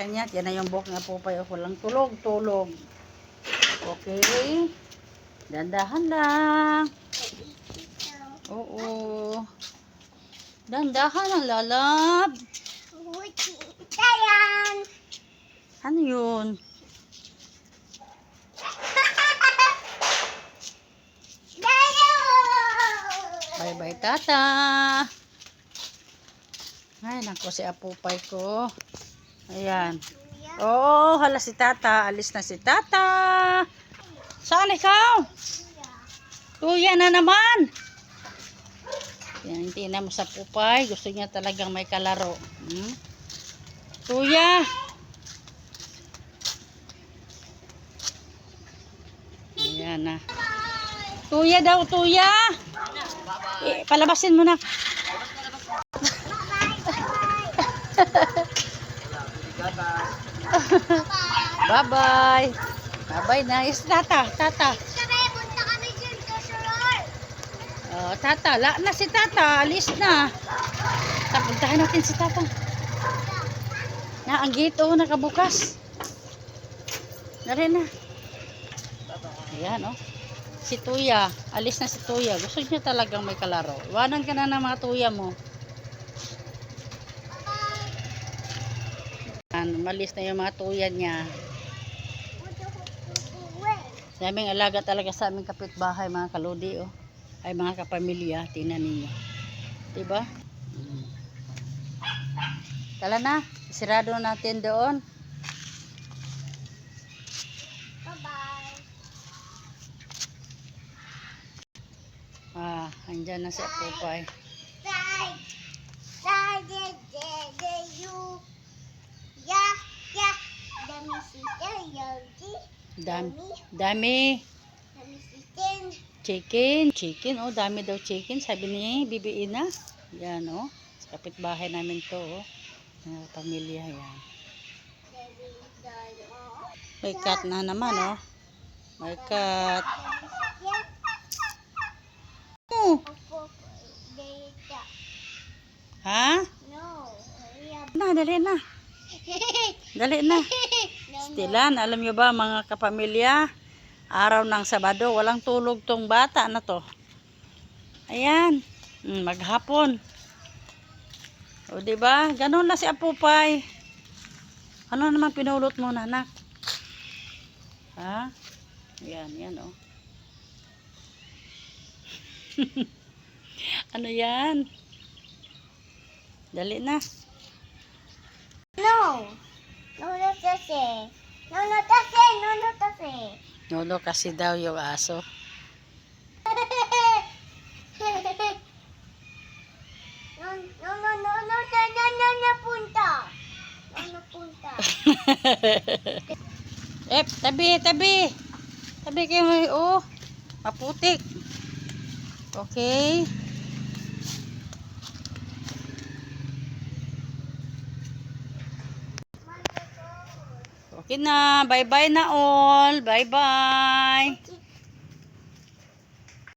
kanya. Yan na yung buhok nga po pa. Walang tulog, tulog. Okay. Dandahan lang. Oo. Dandahan lang, lalab. Dayan! Ano yun? Bye-bye, tata. Ay, nako si apupay ko. Ayan. Oo, hala si tata. Alis na si tata. Saan ikaw? Tuya na naman. Yan, hindi na mo sa pupay. Gusto niya talagang may kalaro. Hmm? Tuya. Ayan na. Tuya daw, tuya. Eh, palabasin mo na. Bye-bye. Bye-bye na. Yes, tata, tata. Oh, tata, la na si tata. Alis na. Tapuntahan natin si tata. Na, ang gate oh, nakabukas. Nari na. Ayan, oh. Si Tuya. Alis na si Tuya. Gusto niya talagang may kalaro. Iwanan ka na ng mga Tuya mo. Ayan, Malis na yung mga Tuya niya. Sa aming alaga talaga sa aming kapitbahay, mga kaludi, oh. Ay, mga kapamilya, tingnan ninyo. Diba? Mm. Tala na, sirado natin doon. Bye-bye. Ah, andyan na si Apupay. Dami sister, yogi. Dami. Dami. Dami sister. Chicken. Chicken, oh. Dami daw chicken. Sabi ni Bibi Ina. Yan, oh. Sa kapitbahay namin to, oh. Mga pamilya, yan. May cat na naman, oh. May cat. Oh. Ha? No. Na, dali na. Dali na. no, Stilan, alam nyo ba mga kapamilya, araw ng Sabado, walang tulog tong bata na to. Ayan, mm, maghapon. O ba? Ganun na si Apupay. Ano naman pinulot mo na, anak? Ha? Ayan, yan oh. ano yan? Dali na. No. No, no, tase. No, Nuno kasi, nuno kasi. Nuno kasi daw yung aso. Nuno, nuno, nuno, nuno, punta. Nuno, punta. Ep, tabi, tabi. Tabi kayo oh. Maputik. Okay. Okay na. Bye-bye na all. Bye-bye.